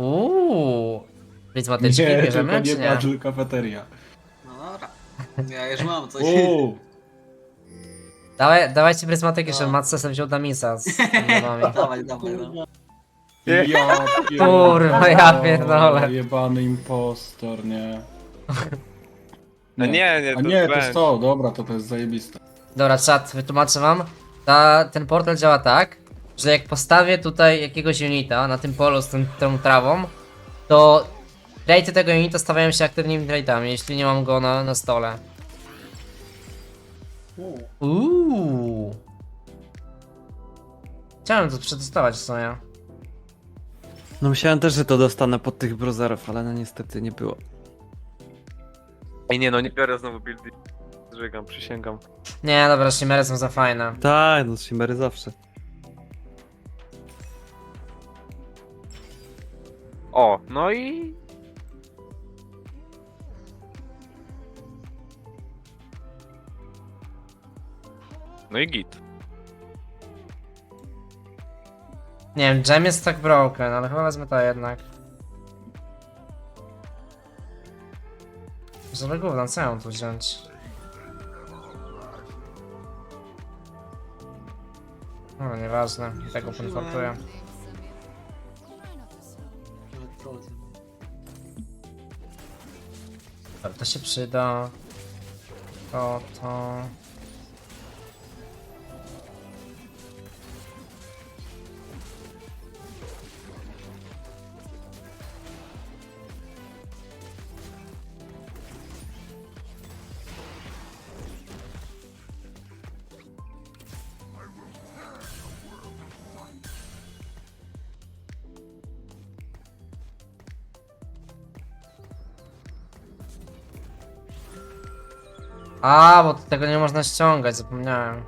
Uuu. Pryzmatyczki Nie, bierzemy, tylko czy nie nie? Badżel kafeteria. No dobra. Ja już mam coś. Uuu, Dawaj, dawajcie pryzmatyki, żeby No. Matce sobie wziął Damisa z. Dawaj, dawaj, no. ja Kurwa, ja pierdolę. Jebany impostor, nie. No nie, nie, A to nie, to jest to, dobra, to to jest zajebiste. Dobra, czat, wytłumaczę wam. Ta, ten portal działa tak, że jak postawię tutaj jakiegoś unita na tym polu z tym, tą trawą, to traity tego unita stawiają się aktywnymi traitami, jeśli nie mam go na, na stole. Uuu. Chciałem to przetestować w sumie. No myślałem też, że to dostanę pod tych browserów, ale no niestety nie było. Ej, nie no, nie biorę znowu buildy. Zżygam, przysięgam. Nie, dobra, Shimery są za fajne. Tak, no Shimmery zawsze. O, no i... No i git. Nie wiem, Gem jest tak broken, ale chyba wezmę to jednak. Żeby gówno, co ja mam tu wziąć? No, nieważne, i tego konfrontuję. Dobra, to się przyda. To, to... A, bo tego nie można ściągać, zapomniałem.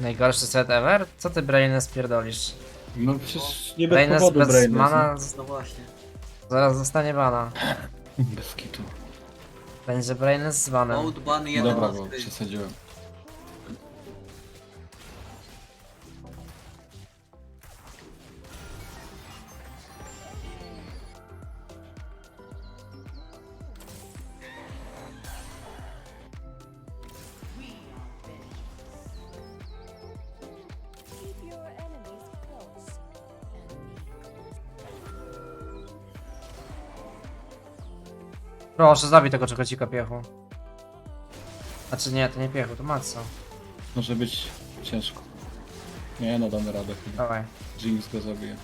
Najgorszy set ever? Co ty Brainę spierdolisz? No przecież nie bez Brainę powodu bez Brainless, mana z- No właśnie. zaraz zostanie bana. Bez kitu. Będzie Brainę z banem. Mode ban jeden Dobra, na bo przesadziłem. Proszę, zabij tego czekocika piechu. Znaczy nie, to nie piechu, to maco. Może być ciężko. Nie no, damy radę chyba. Dawaj. Jinx go zabije.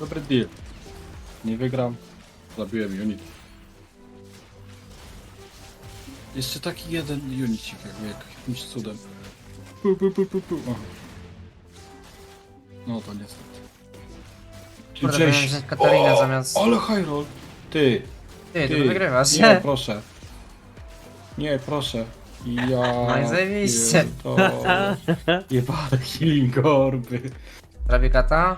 Dobry deal. Nie wygram. Zabiłem unit. Jeszcze taki jeden unicik jakby jakimś cudem. Pu, pu, pu, pu, pu. O. No to niestety. Kurde, powinienem wziąć Katarinę zamiast... Ale roll. Ty, Ty, ty ty. wygrywasz. Nie, proszę. Nie, proszę. Ja... No i zajebiście. To... Jebane healing orby. Robi kata?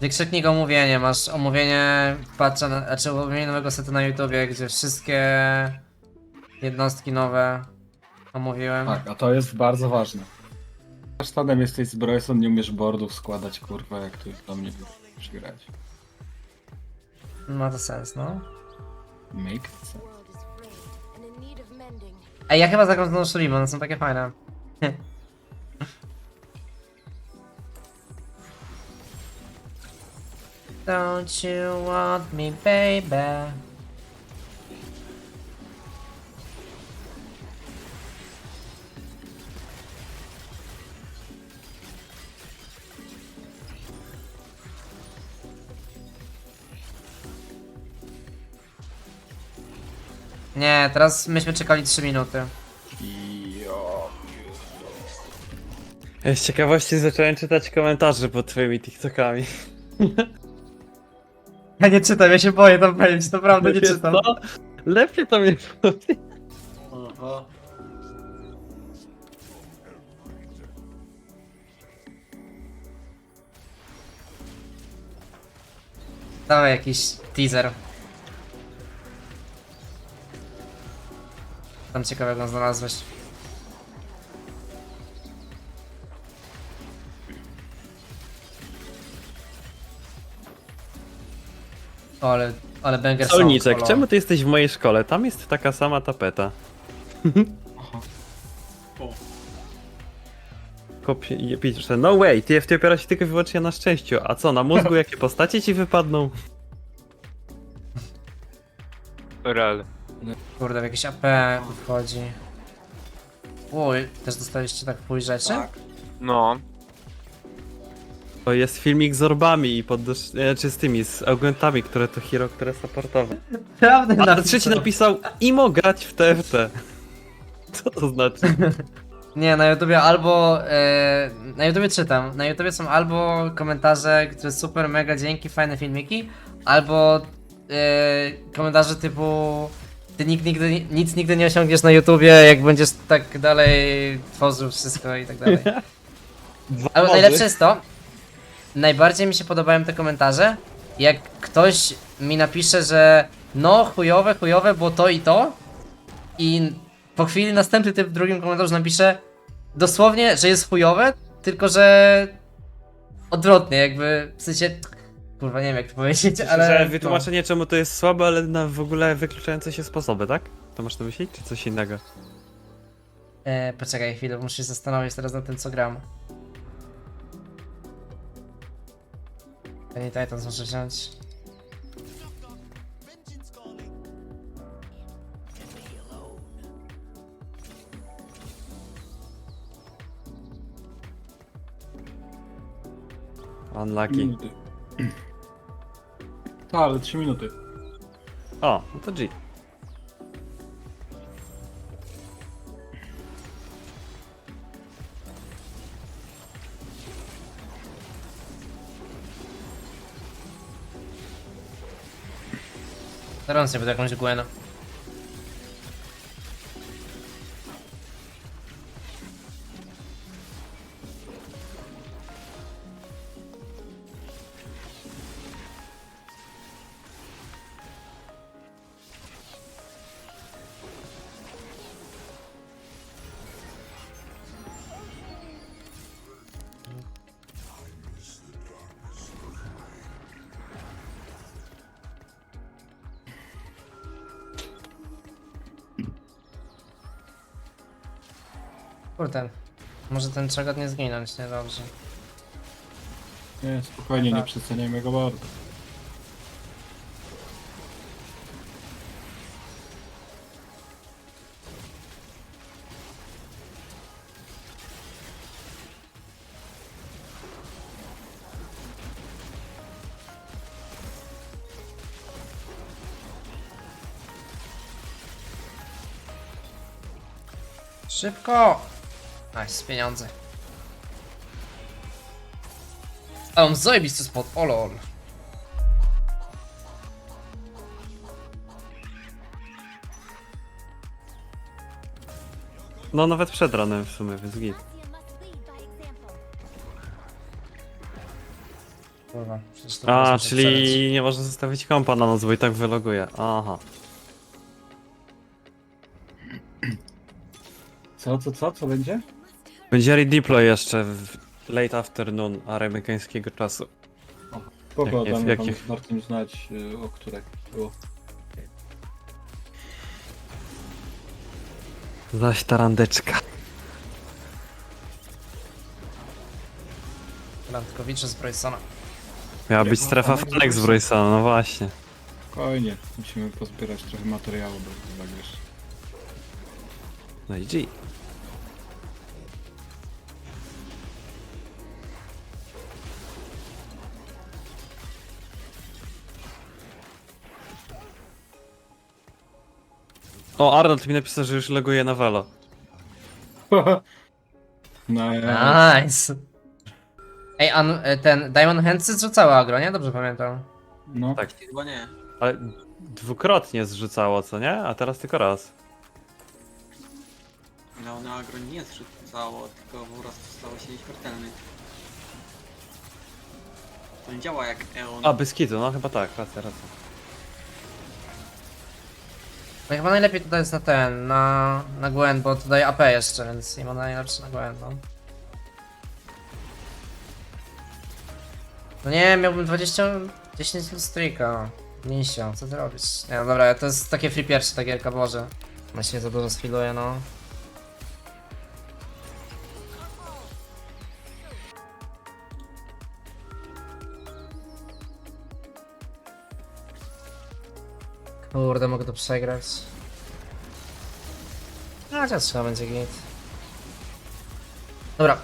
Wykrzyknij go omówienie, masz omówienie, patrzę na, znaczy omówienie nowego setu na YouTubie, gdzie wszystkie jednostki nowe omówiłem. Tak, a to jest bardzo ważne. Kasztanem jesteś z Bryson, nie umiesz boardów składać, kurwa, jak tu do mnie przygrać. Ma to sens, no. Make sense. Ej, ja chyba zagram znowu Shurima, one są takie fajne. Don't you want me, baby? Nie, teraz myśmy czekali 3 minuty. Z ciekawości zacząłem czytać komentarze pod twoimi TikTokami. Ja nie czytam, ja się boję tam powiedzieć, naprawdę nie Wiesz czytam. co? Lepiej to mnie wchodzi. Dawaj jakiś teaser. Tam ciekawego znalazłeś. O, ale, ale banger Solniczek, czemu ty jesteś w mojej szkole? Tam jest taka sama tapeta. Kopie pisze, no way, ty, ty opiera się tylko i wyłącznie na szczęściu. A co, na mózgu jakie postacie ci wypadną? Real. Kurde, w jakiś AP wchodzi. Uj, też dostaliście tak pół rzeczy? Tak. No. To jest filmik z orbami i pod, e, czy z tymi, z augmentami, które to hero, które supportowe. Prawda, A trzeci napisał, imo grać w TFT. Co to znaczy? Nie, na YouTubie albo. E, na YouTubie czytam. Na YouTubie są albo komentarze, które super, mega dzięki, fajne filmiki, albo e, komentarze typu. Ty nikt, nigdy, nic nigdy nie osiągniesz na YouTubie, jak będziesz tak dalej tworzył wszystko i tak dalej. Ale najlepsze jest to, najbardziej mi się podobają te komentarze, jak ktoś mi napisze, że no chujowe, chujowe, bo to i to i po chwili następny typ w drugim komentarzu napisze dosłownie, że jest chujowe, tylko że odwrotnie, jakby w sensie kurwa nie wiem jak to powiedzieć, ale Że wytłumaczenie czemu to jest słabe, ale na w ogóle wykluczające się sposoby, tak? To masz na myśli, czy coś innego? no. e, poczekaj chwilę, muszę się zastanowić teraz nad tym co gram. Penny Titans muszę wziąć. Unlucky. Tak, ale 3 minuty. O, no to G. Teraz nie będę jakąś Gwen. Ten czegot nie zginąć, niedobrze. Nie, spokojnie, nie Tak. przeceniajmy go bardzo. Szybko! Nice, pieniądze. A on zajebisty spot, o lol. No nawet przed ranem w sumie, więc git. Kurwa, przecież to A, można czyli nie można zostawić kompa na noc, bo i tak wyloguje. Aha. Co, co, co, co będzie? Będzie redeploy jeszcze w late afternoon amerykańskiego czasu. Kogo Jak nie- damy jak wam nie- z Martin znać, y, o które było. Zaś ta randeczka. Landkowicz z Brysona. Miała być strefa fanek z Brysona, no właśnie. Spokojnie, musimy pozbierać trochę materiału do zagrać. No i G. O, Arnold mi napisał, że już loguje na Velo. No, Nice! Ej, an, e, ten Diamond Hands zrzucały agro, nie? Dobrze pamiętam. no. Tak. Chyba nie. Ale dwukrotnie zrzucało, co nie? A teraz tylko raz. No na agro nie zrzucało, tylko po prostu stało się nieśmiertelny. To nie działa jak Eon. A, bez kitu, no chyba tak, racja, racja. No chyba najlepiej tutaj jest na ten, na, na Gwen, bo tutaj AP jeszcze, więc nie ma najlepszy na Gwen, no. No nie, miałbym 20, 10 streaka. Misio, co ty robisz? Nie, no dobra, to jest takie free pierwsze, ta gierka, boże. Się za dużo sfiluje, no. Kurde, mogę to przegrać. No, chociaż chyba będzie git. Dobra.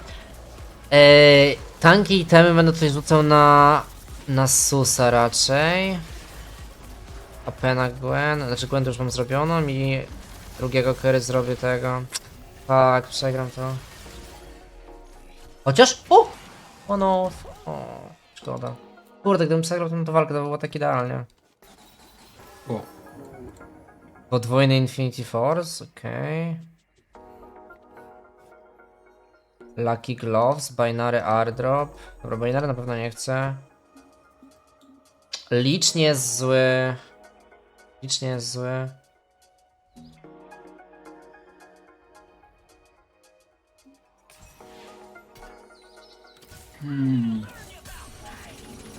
Eee, tanki i temy będę tutaj rzucał na... na Susa raczej. AP na Gwen, znaczy Gwen to już mam zrobioną i drugiego Kerry zrobię tego. Tak, przegram to. Chociaż... O! O no... O, szkoda. Kurde, gdybym przegrał tą walkę, to było tak idealnie. O, Podwójny Infinity Force, okej. Lucky Gloves, Binary Airdrop. Dobra, Binary na pewno nie chcę. Licz nie jest zły. Licz nie jest zły. hmm.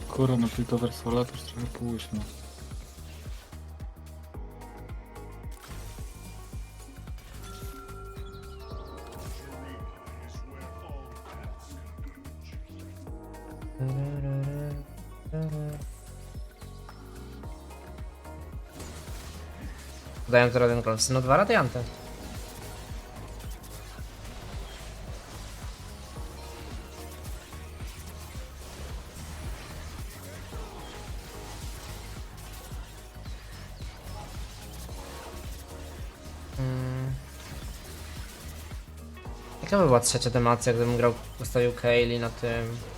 Kurwa, no Piltover Sola już trochę późno. Daję to Radiant Gloves. No dwa radianty. Mm. Jaka by była trzecia temacja, gdybym grał, postawił Kaylee na tym?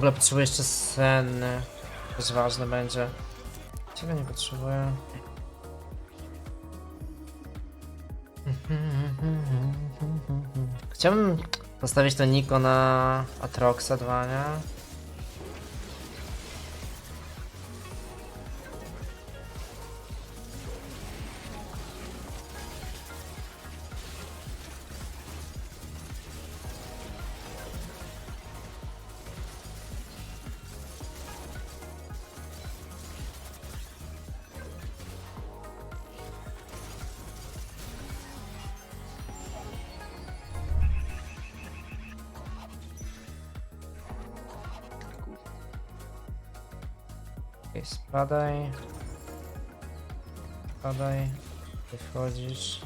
Ogóle potrzebuję jeszcze senny. To jest ważne będzie. Czego nie potrzebuję? Chciałbym postawić to Niko na Atroxa 2, nie? Okej, spadaj. Spadaj. Wychodzisz.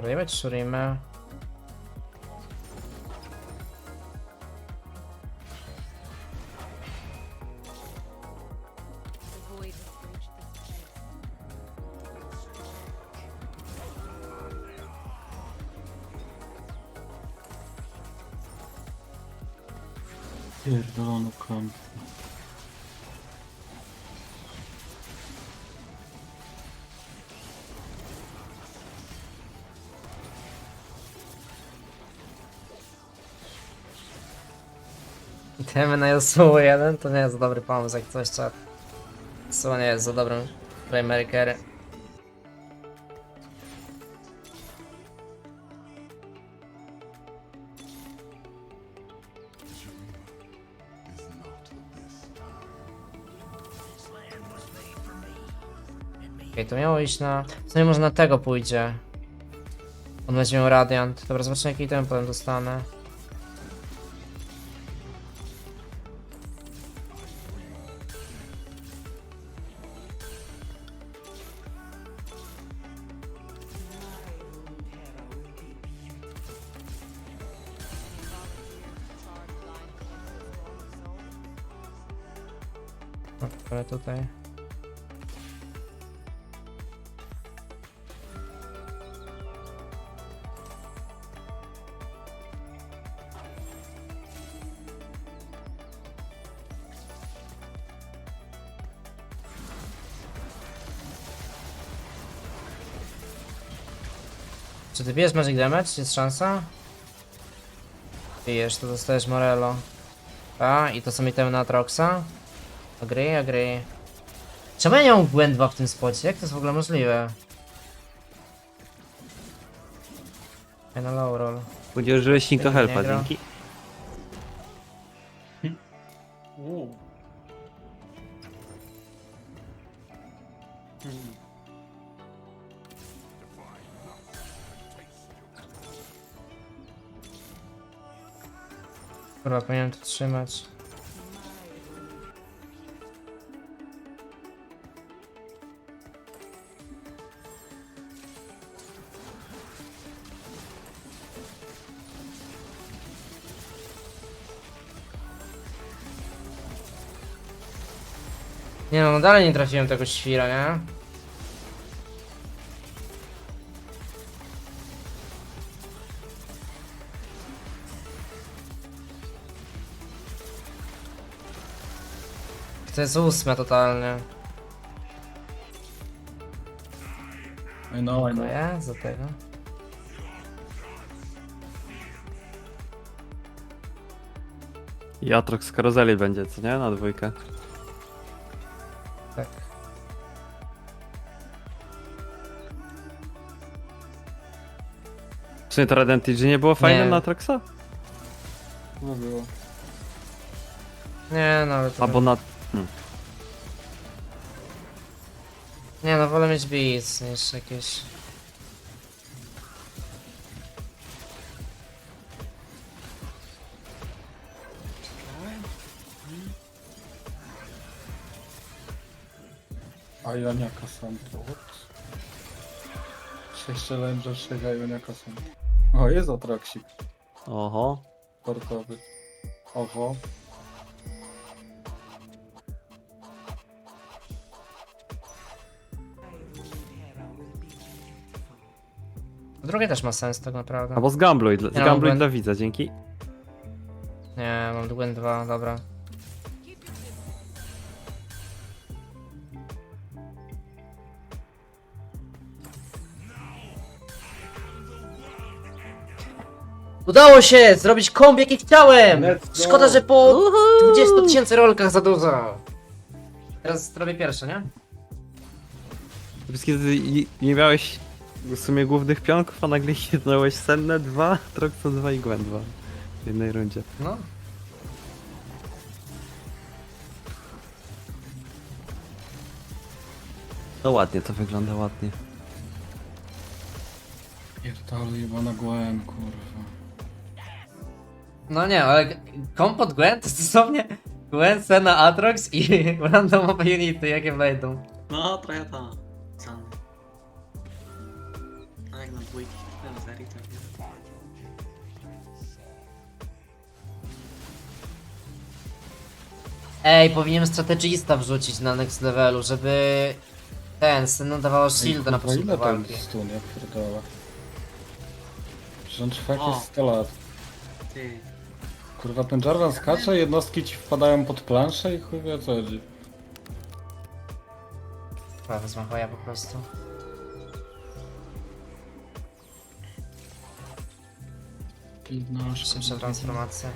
Arayı mı sorayım ben? Itemy na Yasuo 1 to nie jest dobry pomysł, jak coś czat. Yasuo nie jest za dobrym playmakerem. Okej, to miało iść na... W sumie może na tego pójdzie. On będzie miał Radiant. Dobra, zobaczmy jaki ten potem dostanę. Ale tutaj. Czy ty bijesz Magic Damage? Jest szansa? Bijesz, to dostajesz Morello. A, i to są itemy na Atroxa? Agree, agree. Czemu ja nie mam Gwendwa w tym spocie? Jak to jest w ogóle możliwe? Final low roll. Udzielżyłeś Niko Nie Helpa, gra. dzięki. Uuu. Hmm. Kurwa, powinienem to trzymać. Nie no, no dalej nie trafiłem tego świra, nie? To jest ósme totalnie. I know, I know. Dziękuję za tego. I Atrox z karuzeli będzie, co nie? Na dwójkę. Sumie to Radentage nie było fajne Nie. na Atroxa? No było. Nie no, ale to... Albo na... Nie no, wolę mieć beats niż jakieś... A Joniaka. Ups. Sześć challenger, sześć Joniaka Santo. O, jest Atroxik Oho. portowy. Oho. Drugie też ma sens tak naprawdę. Albo zgambluj, dla- Ja zgambluj błęd- dla widza, dzięki. Nie, mam Gwen 2, dobra. Udało się zrobić komb jaki chciałem! Let's go. Szkoda, że po 20 tysięcy rolkach za dużo. Teraz zrobię pierwsze, nie? Kiedy i- nie miałeś w sumie głównych pionków, a nagle jednąłeś Senne 2, Troxo 2 i Gwen 2 w jednej rundzie. No. No ładnie, to wygląda ładnie. Pierdolę, jebana Gwen, kurwa. No nie, ale komp od Gwen to dosłownie Gwen, Sena, Atrox i randomowe unity, jakie wejdą. No, trochę. Sam. A jak na dwójki, ten serii to nie. Ej, powinienem strategista wrzucić na next levelu, żeby ten, Sena dawała shielda na Kurwa, ile początku ten walki. stun, ja pierdolę. Przecież on trwa O. jakieś 100 lat. Ty. Kurwa, ten Jarvan skacze, jednostki ci wpadają pod planszę i chuj wie o co chodzi. Chyba wezmę hoja po prostu. Pilnasz, Szybsza transformacja.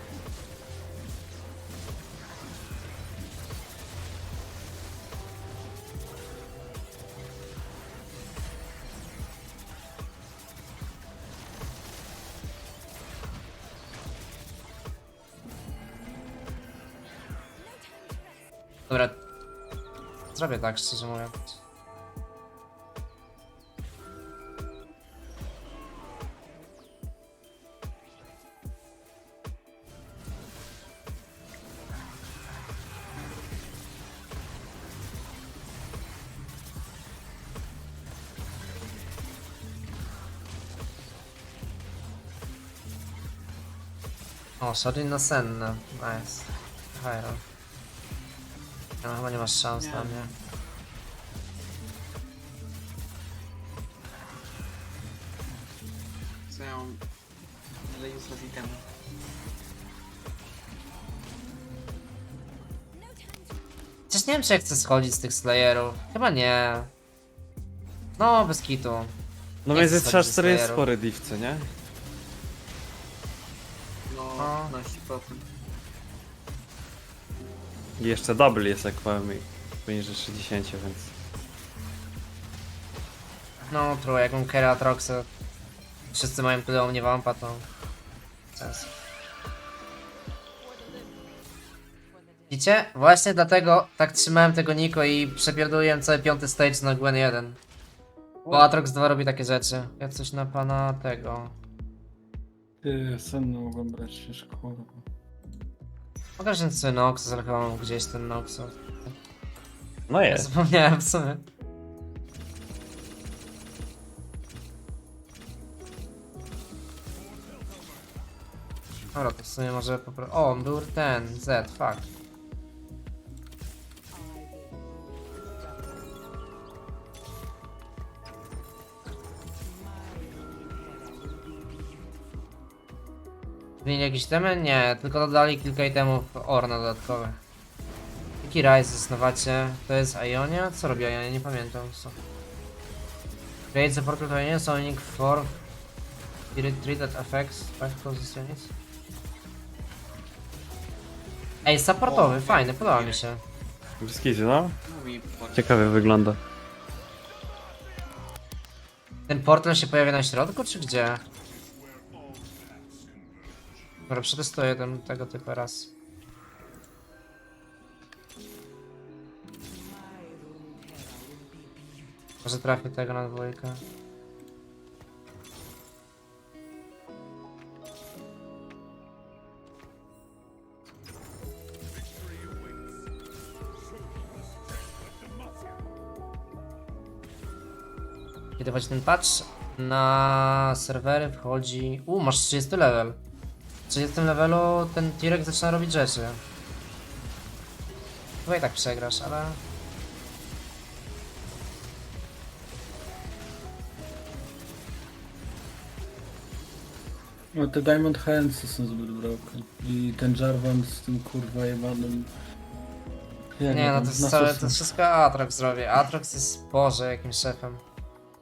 Dobra. Zrobię tak, szczerze mówiąc. O, szary na senna. Nice. Hajra. No chyba nie masz szans Nie. na mnie. Co ja mam... Ile useless itemy. Chociaż nie wiem czy ja chcę schodzić z tych Slayerów. Chyba nie. No, bez kitu. No Nie więc chcę jest schodzić z 3-4 jest playerów. spory div, co nie? No, A. 15%. I jeszcze double jest jak powiem poniżej 60, więc... No, true, jak mam Kera Atroxa. Wszyscy mają tyle u mnie wampa, to... Sens. Widzicie? Właśnie dlatego tak trzymałem tego Niko i przepierdoliłem cały piąty stage na Gwen 1. Bo Atrox 2 robi takie rzeczy. Ja coś na pana tego... Ty, senną mogą brać się kurwa. Pokaż ten sobie Noxus, ale chyba mam gdzieś ten Noxus. No jest. Zapomniałem w sumie. Dobra, to w sumie może popro... O, on był ten, Z, fuck. Zmienili jakieś temy? Nie, tylko dodali kilka itemów Orna dodatkowych. Jaki Rise zastanawiacie? To jest Ionia? Co robi Ionia? Nie pamiętam. Co. Create the portal to Ionia, Sonic 4 Retreat that affects five closest units. Ej, supportowy, fajny, podoba mi się. Brzydkizy, no. Ciekawie wygląda. Ten portal się pojawia na środku, czy gdzie? Dobra, przetestuję ten, tego typu raz. Może trafię tego na dwójkę. Kiedy wchodzi ten patch, na serwery wchodzi... U, masz 30 level. W 30 levelu ten Tirek zaczyna robić rzeczy. Chyba i tak przegrasz, ale... No te Diamond Hands są zbyt broken. I ten Jarvan z tym kurwa jebanym... Jak Nie, no to jest całe, to wszystko Atrox zrobię. Atrox jest Boże, jakim szefem.